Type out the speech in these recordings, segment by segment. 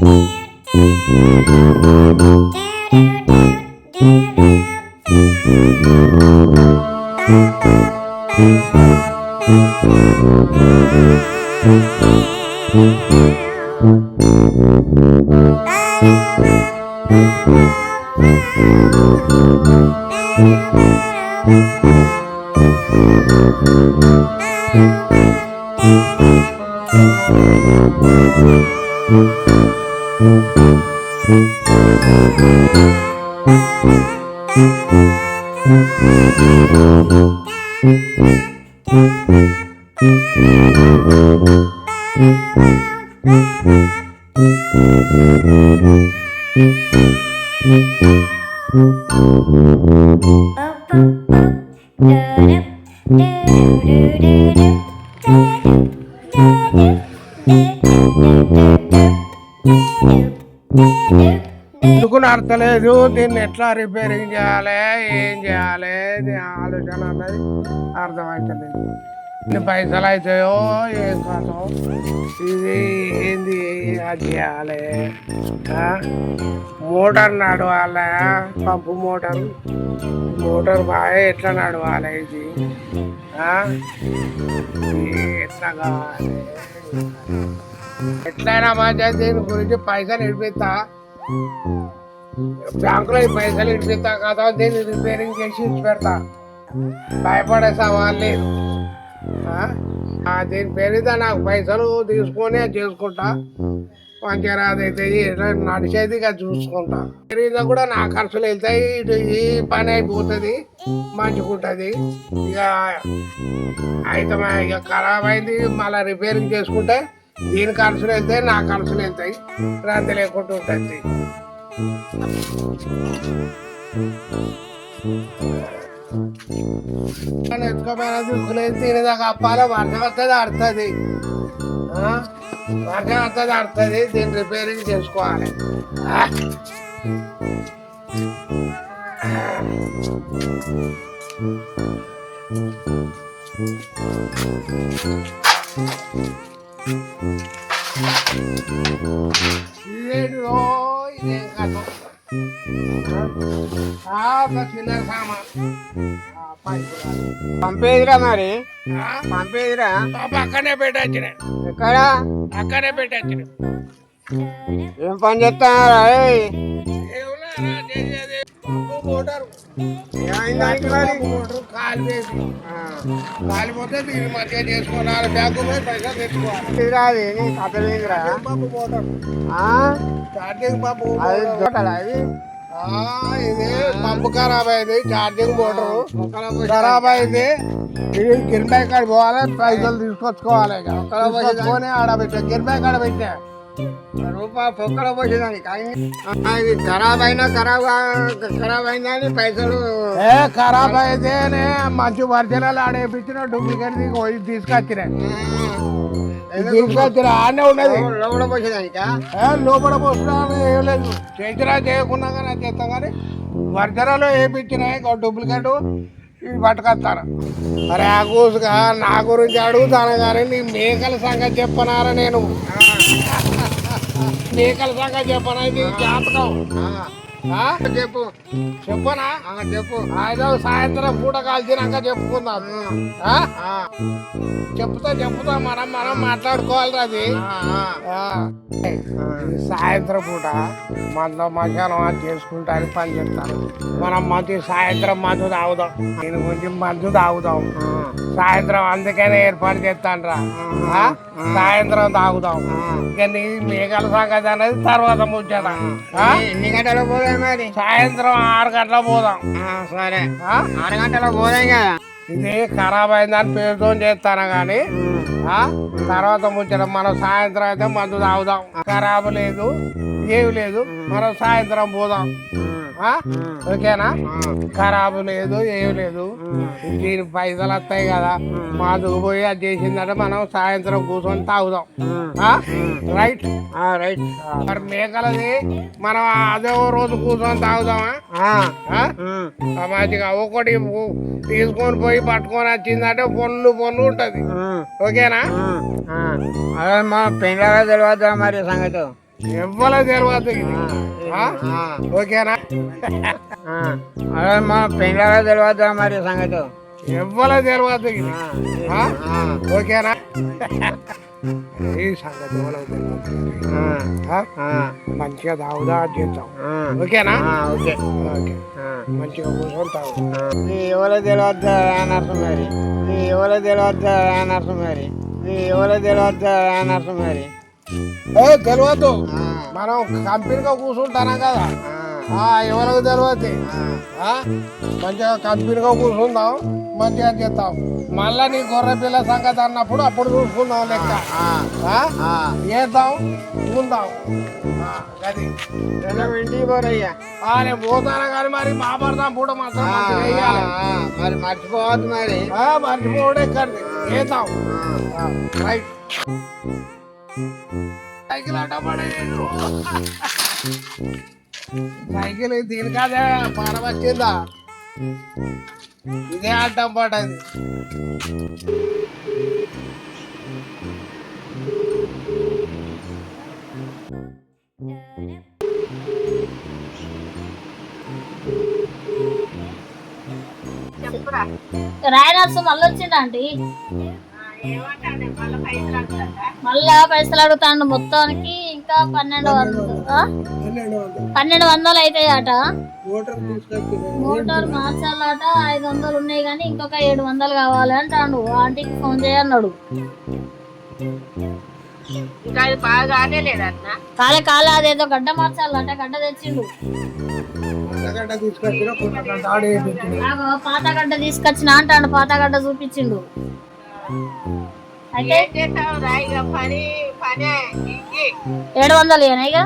Mm-hmm. Yeah. ఎందుకు నడతలేదు? దీన్ని ఎట్లా రిపేరింగ్ చేయాలి? ఏం చేయాలి? ఆలోచన అన్నది అర్థమవుతలేదు ఇన్ని పైసలు అవుతాయో ఏం కాదో ఇది ఏంది? అది చేయాలి. మోటార్ నడవాలి? పంపు మోటార్? మోటార్ బాగా ఎట్లా నడవాలి ఇది? ఇది ఎట్లా కావాలి? ఎట్లయినా మంచిగా దీని గురించి పైసలు ఇడిపిస్తా బ్యాంకులో పైసలు ఇడిపిస్తా కదా దీన్ని రిపేరింగ్ చేసి ఇచ్చి పెడతా. భయపడే సవాల్ లేదు. దీని పేరుతో నాకు పైసలు తీసుకొని అది చేసుకుంటా. మంచిగా రాదైతే ఇట్లా నడిచేదిగా చూసుకుంటా. పేరుతో కూడా నా ఖర్చులు వెళ్తాయి ఇటు ఈ పని అయిపోతుంది మంచిగుంటుంది ఇక అయితే మా- ఇక ఖరాబ్ అయింది మళ్ళీ రిపేరింగ్ చేసుకుంటే దీని ఖర్చులు అయితే నా ఖర్చులు అవుతాయి రాత్రి లేకుండా ఉంటుంది. ఎత్తుకోపోయిన దిక్కులేదు తినేదాకా అప్పాల వర్షం వస్తుంది ఆడుతుంది వర్షం వస్తుంది ఆడుతుంది దీన్ని రిపేరింగ్ చేసుకోవాలి. పంపేదిరా మరి? పంపేదిరా? ఆ పక్కనే పెట్టచ్చిన. ఎక్కడ? పక్కనే పెట్టచ్చిన. ఏం పని చేస్తారా మోటార్. ఏమైంది దానికి మరి కాలిపోతే దీన్ని మధ్య చేసుకోవాలి. బ్యాంకు పోయి పైసలు తెచ్చుకోవాలి. రాదు నీ కథలు ఏందిరా పంపు మోటార్ ఆ? ఛార్జింగ్ పంపు అది మోటార్. దొరకదా ఇది? పంపు ఖరాబ్ అయింది. ఛార్జింగ్ మోటారు ఖరాబ్ అయింది. ఇది గిరిబాయి కాడ పోవాలి. పైసలు తీసుకొచ్చుకోవాలి తీసుకొచ్చుకొని ఆడబెట్టా గిరిబాయి కాడ పెట్టా. రూపాయి పొక్కలో పోసేదానికి ఇది ఖరాబ్ అయినా ఖరాబ్ ఖరాబ్ అయిందా అని పైసలు ఏ ఖరాబ్ అయితేనే మంచి ఒరిజినల్ ఆడేపించిన డూప్లికేట్ తీసుకొచ్చిన. తీసుకొచ్చిన ఆడనే ఉన్నది. లోపల పోసేదానికా లోపల పోసినా ఏం లేదు. చేసినా చేయకున్నా కానీ చేస్తాం కానీ ఒరిజినల్ వేయించిన డూప్లికేట్ ఇవి పట్టుకొస్తాను. అరే ఆ కూసుగా నా గురించి అడుగుతాను కానీ నీ మేకల సంగతి చెప్పనారా నేను? మేకల సంగతి చెప్పనా ఇది జాతకం? చెప్పు. చెప్పనా? చెప్పు. ఆయన సాయంత్రం పూట కాల్చినాక చెప్పుకుందాం. చెప్తా చెప్తా మనం మనం మాట్లాడుకోవాలి అది. సాయంత్రం పూట మందు మధ్యాహ్నం అది చేసుకుంటా అని పని చేస్తాను. మనం మంచి సాయంత్రం మందు తాగుదాం. దీని గురించి మందు తాగుదాం. సాయంత్రం అందుకనే ఏర్పాటు చేస్తాను రా ఆ? సాయంత్రం తాగుదాం ఇక నీ మేఘాల సంగతి అనేది తర్వాత ముచ్చట? ఎన్ని- గంటలకు పోదాం మరి సాయంత్రం ఆరు గంటలకు పోదాం సరే? ఆరు గంటలకు పోదాం కదా ఇది ఖరాబ్ అయిందని పేరుతో చేస్తాను కానీ ఆ? తర్వాత ముచ్చట మనం సాయంత్రం అయితే మందు తాగుదాం ఖరాబ్ లేదు ఏమి లేదు మనం సాయంత్రం పోదాం? ఓకేనా? ఖరాబు లేదు ఏమి లేదు. దీని పైసలు వస్తాయి కదా. మాదుకు పోయి అది చేసిందంటే మనం సాయంత్రం కూర్చొని తాగుదాం? రైట్? రైట్. మరి మేకలది మనం అదే ఓ రోజు కూర్చొని తాగుదామా? మంచిగా ఒకటి తీసుకొని పోయి పట్టుకొని వచ్చిందంటే పొన్ను పొన్ను ఉంటది. ఓకేనా. అదే మా పెళ్ళగా తెలియదు మరి సంగతి? ఎవ్వల తెలియదు ఇది. ఓకేనా. అదే మా పెళ్ళగా తెలియదు మరి సంగతి. ఎవ్వల తెలియదు ఇది. ఓకేనా? ఈ సంగతి తెలియదు. మంచిగా తాగుదా ఆ. ఓకేనా? ఓకే. ఓకే. మంచిగా కూర్చొని తాగు. నీ ఎవరో తెలియద్దా నర్సం మరి? నీ ఎవరో తెలియద్దా నర్సం మరి? నీ ఎవరో తెలియద్దా నర్సం మరి? ఏ తెలియదు మనం కంపెనీగా కూర్చుంటానా కదా? ఎవరికి తెలియదు? మంచిగా కంపెనీగా కూర్చుందాం మంచిగా చేద్దాం. మళ్ళా నీ గొర్రె పిల్ల సంగతి అన్నప్పుడు అప్పుడు చూసుకుందాం లెక్క. చేద్దాం ఉందాం. అది తెలం ఇంటికి పోరయ్యా ఆ, నేను పోతాను కానీ మరి మా భర్త పూట మాత్రం మరి మర్చిపోవద్దు మరి. ఆ, మర్చిపోవడం ఎక్కడిది? చేద్దాం. రైట్. సైకిల్ అడ్డ సైకిల్ దీని కాదే పాడ వచ్చిందా? ఇదే అడ్డం పడ్డది. రాయనర్సు మళ్ళీ వచ్చిందండి మళ్ళా పైసలు అడుగుతాండు మొత్తానికి ఇంకా పన్నెండు వందలు? పన్నెండు వందలు. అవుతాయట మోటార్ మార్చాలట ఐదు వందలు ఉన్నాయి కానీ ఇంకొక ఏడు వందలు కావాలి అంటాడు. ఆంటీకి ఫోన్ చేయన్నాడు కాలే కాలే అదేదో గడ్డ మార్చాలట గడ్డ తెచ్చిండు. పాత గడ్డ తీసుకొచ్చిన అంటాడు పాత గడ్డ చూపించిండు. ఏడు వందలు ఇక?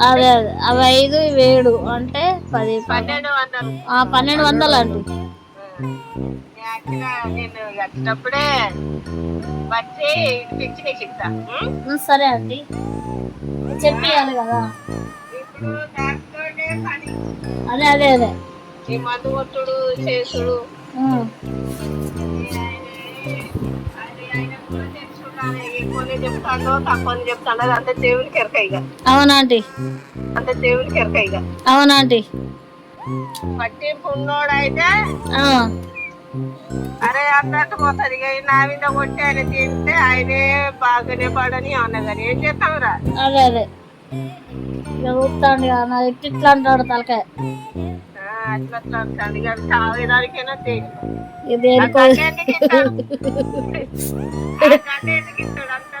అదే అదే. అవి ఐదు ఏడు అంటే పది. పన్నెండు వందలు. ఆ, పన్నెండు వందలు? ఉం, సరే అండి చెప్పియాలి కదా. అదే అదే అదే. ఈ మందు కొట్టుడు చేసుడు. చెప్తాడో తక్కువని చెప్తాడో అంత దేవునికి ఎరక ఇక. అవునాంటీ అంత దేవునికి ఎరక ఇక. అవునాంటీ పట్టింపు ఉన్నోడైతే అరే అన్నట్టు పోతుంది ఇక నా మీద కొట్టి ఆయన తింటే ఆయనే బాగానే పడని అన్న కానీ ఏం చేస్తాంరా అదే అదే. ఇక నా ఎట్టి ఇట్లా అంటాడు తలకాయ. ఆ, అట్లా అట్లా అంటాడు ఇక. తాగేదానికైనా తేలి ఇది దేనికో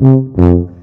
Mm-hmm.